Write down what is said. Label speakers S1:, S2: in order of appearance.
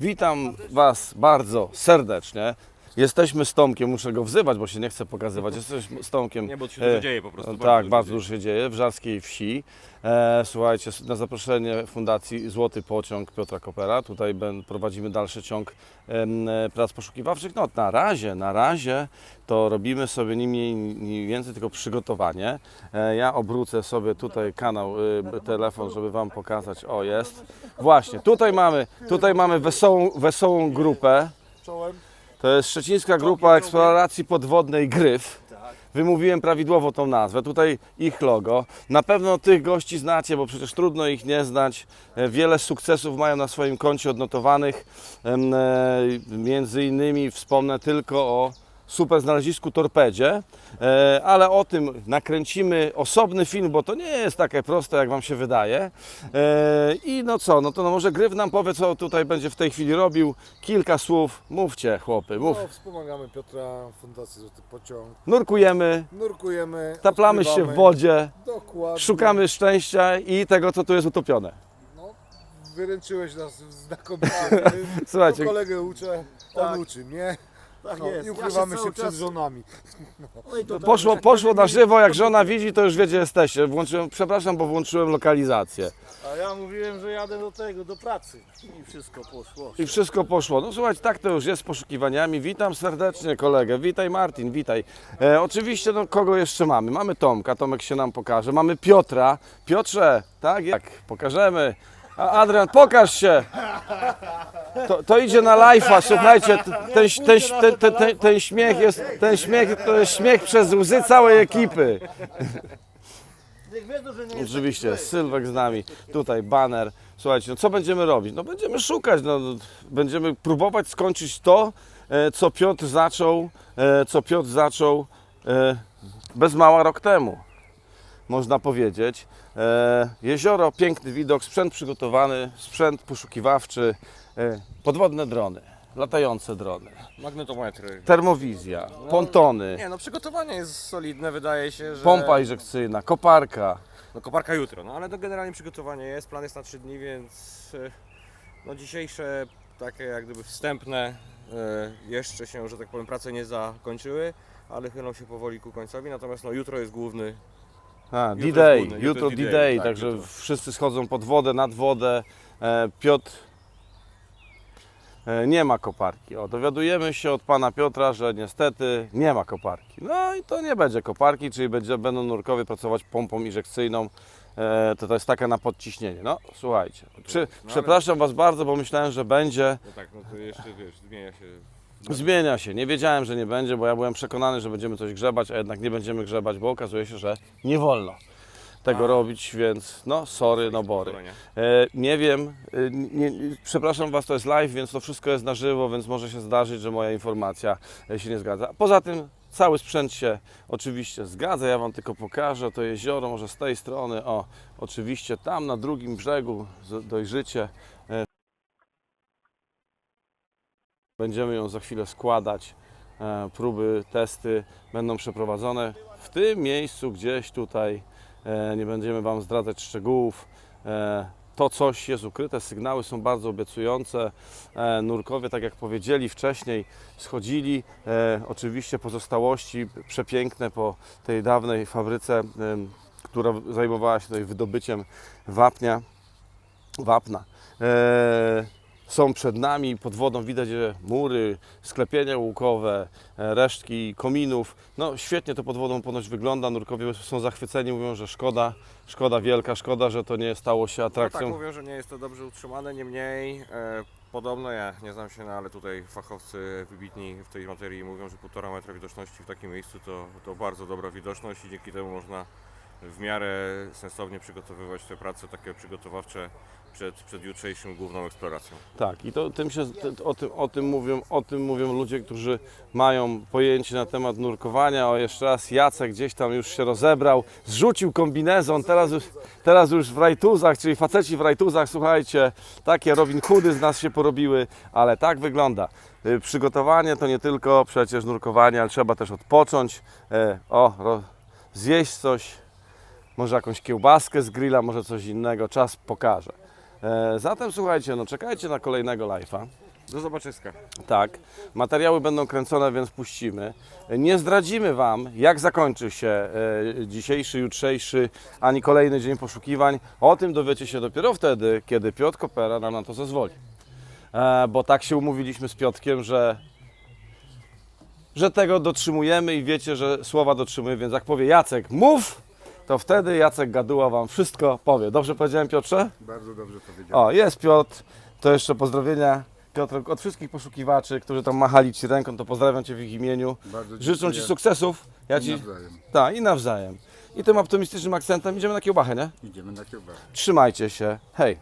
S1: Witam Was bardzo serdecznie. Jesteśmy z Tomkiem, muszę go wzywać, bo się nie chcę pokazywać. Jesteśmy z Tomkiem.
S2: Nie, bo się dużo
S1: e,
S2: dzieje po prostu.
S1: no
S2: bardzo
S1: tak,
S2: dużo
S1: bardzo dużo się dzieje w Żarskiej Wsi. E, słuchajcie, na zaproszenie Fundacji Złoty Pociąg Piotra Kopera. Tutaj ben, prowadzimy dalszy ciąg em, e, prac poszukiwawczych. No na razie, na razie to robimy sobie nie mniej nie więcej tylko przygotowanie. E, ja obrócę sobie tutaj kanał, y, telefon, żeby Wam pokazać. O, jest. Właśnie, tutaj mamy, tutaj mamy wesołą, wesołą grupę.
S3: Czołem.
S1: To jest Szczecińska Grupa Eksploracji Podwodnej Gryf. Wymówiłem prawidłowo tą nazwę. Tutaj ich logo. Na pewno tych gości znacie, bo przecież trudno ich nie znać. E, Wiele sukcesów mają na swoim koncie odnotowanych. E, Między innymi wspomnę tylko o super znalezisku Torpedzie, E, ale o tym nakręcimy osobny film, bo to nie jest takie proste, jak Wam się wydaje. E, I no co, no to no może Gryf nam powie, co tutaj będzie w tej chwili robił. Kilka słów. Mówcie, chłopy, mów.
S3: No, wspomagamy Piotra, Fundacji Złoty Pociąg.
S1: Nurkujemy,
S3: Nurkujemy.
S1: taplamy się w wodzie,
S3: Dokładnie.
S1: szukamy szczęścia i tego, co tu jest utopione.
S3: No, wyręczyłeś nas znakomicie.
S1: Słuchajcie,
S3: kolegę uczę, on
S4: Tak.
S3: uczy mnie.
S4: Tak
S3: No,
S4: jest.
S3: I
S4: Ja
S3: ukrywamy się,
S4: cały
S3: przed
S4: czas-
S3: żonami.
S4: Oj, to
S1: poszło,
S4: dobrze,
S1: poszło
S4: tak
S1: na żywo, jak żona widzi, to już wie, gdzie jesteście. Włączyłem, przepraszam, bo włączyłem lokalizację.
S4: A ja mówiłem, że jadę do tego, do pracy. I wszystko poszło.
S1: I wszystko poszło. No słuchajcie, tak to już jest z poszukiwaniami. Witam serdecznie kolegę. Witaj Martin, witaj. E, oczywiście, no kogo jeszcze mamy? Mamy Tomka, Tomek się nam pokaże. Mamy Piotra. Piotrze, tak? Jak? Pokażemy. Adrian, pokaż się. To, to idzie na live'a, słuchajcie, ten, ten, ten, ten, ten, śmiech jest, ten śmiech to jest śmiech przez łzy całej ekipy. Oczywiście, Sylwek z nami, tutaj baner. Słuchajcie, no co będziemy robić? No będziemy szukać, no, będziemy próbować skończyć to, e, co Piotr zaczął, e, co Piotr zaczął e, bez mała rok temu, można powiedzieć. E, Jezioro, piękny widok, sprzęt przygotowany, sprzęt poszukiwawczy, e, podwodne drony, latające drony,
S2: Magnetometry.
S1: termowizja, pontony,
S2: Nie, no przygotowanie jest solidne, wydaje się, że...
S1: pompa inżekcyjna, koparka.
S2: No koparka jutro, no ale to generalnie przygotowanie jest, plan jest na 3 dni, więc e, no dzisiejsze takie jak gdyby wstępne jeszcze się, że tak powiem, prace nie zakończyły, ale chylą się powoli ku końcowi, natomiast no jutro jest główny
S1: A,
S2: Jutro
S1: D-Day,
S2: jest główny,
S1: jutro
S2: jutro
S1: D-Day,
S2: D-Day, tak,
S1: także
S2: jutro.
S1: wszyscy schodzą pod wodę, nad wodę. E, Piotr e, nie ma koparki. O, dowiadujemy się od pana Piotra, że niestety nie ma koparki. No i to nie będzie koparki, czyli będzie, będą nurkowie pracować pompą inżekcyjną. E, to, to jest takie na podciśnienie. No, słuchajcie. Przy,
S2: ale-
S1: przepraszam Was bardzo, bo myślałem, że będzie.
S2: No tak, no to jeszcze wiesz, zmienia się.
S1: Zmienia się. Nie wiedziałem, że nie będzie, bo ja byłem przekonany, że będziemy coś grzebać, a jednak nie będziemy grzebać, bo okazuje się, że nie wolno tego
S2: A.
S1: robić, więc no sorry, no bory. E, nie wiem, e, nie, przepraszam Was, to jest live, więc to wszystko jest na żywo, więc może się zdarzyć, że moja informacja e, się nie zgadza. Poza tym cały sprzęt się oczywiście zgadza, ja Wam tylko pokażę to jezioro, może z tej strony, o, oczywiście tam na drugim brzegu dojrzycie. Będziemy ją za chwilę składać. E, Próby, testy będą przeprowadzone w tym miejscu, gdzieś tutaj. E, Nie będziemy Wam zdradzać szczegółów. E, To coś jest ukryte, sygnały są bardzo obiecujące. Nurkowie, tak jak powiedzieli wcześniej, schodzili. Oczywiście pozostałości przepiękne po tej dawnej fabryce, która zajmowała się tutaj wydobyciem wapnia, wapna. Są przed nami, pod wodą widać mury, sklepienia łukowe, e, resztki kominów. No świetnie to pod wodą ponoć wygląda, nurkowie są zachwyceni, mówią, że szkoda, szkoda wielka, szkoda, że to nie stało się
S2: No tak,
S1: atrakcją.
S2: mówią, że nie jest to dobrze utrzymane, niemniej e, podobno, ja nie znam się, no, ale tutaj fachowcy wybitni w tej materii mówią, że półtora metra widoczności w takim miejscu to, to bardzo dobra widoczność i dzięki temu można w miarę sensownie przygotowywać te prace takie przygotowawcze przed, przed jutrzejszym główną eksploracją.
S1: Tak, i to, tym się, o, tym, o, tym mówią, o tym mówią ludzie, którzy mają pojęcie na temat nurkowania. O, jeszcze raz Jacek gdzieś tam już się rozebrał, zrzucił kombinezon, teraz już, teraz już w rajtuzach, czyli faceci w rajtuzach, słuchajcie, takie Robin Hoody z nas się porobiły, ale tak wygląda. Y, Przygotowanie to nie tylko przecież nurkowanie, ale trzeba też odpocząć, e, o, zjeść coś, może jakąś kiełbaskę z grilla, może coś innego, czas pokaże. E, Zatem słuchajcie, no czekajcie na kolejnego live'a.
S2: Do zobaczyska.
S1: Tak, materiały będą kręcone, więc puścimy. Nie zdradzimy Wam, jak zakończy się e, dzisiejszy, jutrzejszy, ani kolejny dzień poszukiwań. O tym dowiecie się dopiero wtedy, kiedy Piotr Kopera nam na to zezwoli. E, bo tak się umówiliśmy z Piotkiem, że, że tego dotrzymujemy i wiecie, że słowa dotrzymuje, więc jak powie Jacek, mów, to wtedy Jacek Gaduła Wam wszystko powie. Dobrze powiedziałem, Piotrze?
S5: Bardzo dobrze powiedziałem.
S1: O, jest Piotr. To jeszcze pozdrowienia. Piotr, od wszystkich poszukiwaczy, którzy tam machali Ci ręką, to pozdrawiam Cię w ich imieniu.
S5: Bardzo
S1: Życzą Ci
S5: dziękuję.
S1: sukcesów. Ja
S5: I
S1: Ci...
S5: nawzajem.
S1: Tak, i nawzajem. I tym optymistycznym akcentem idziemy na kiełbachę, nie?
S5: Idziemy na kiełbasę.
S1: Trzymajcie się. Hej.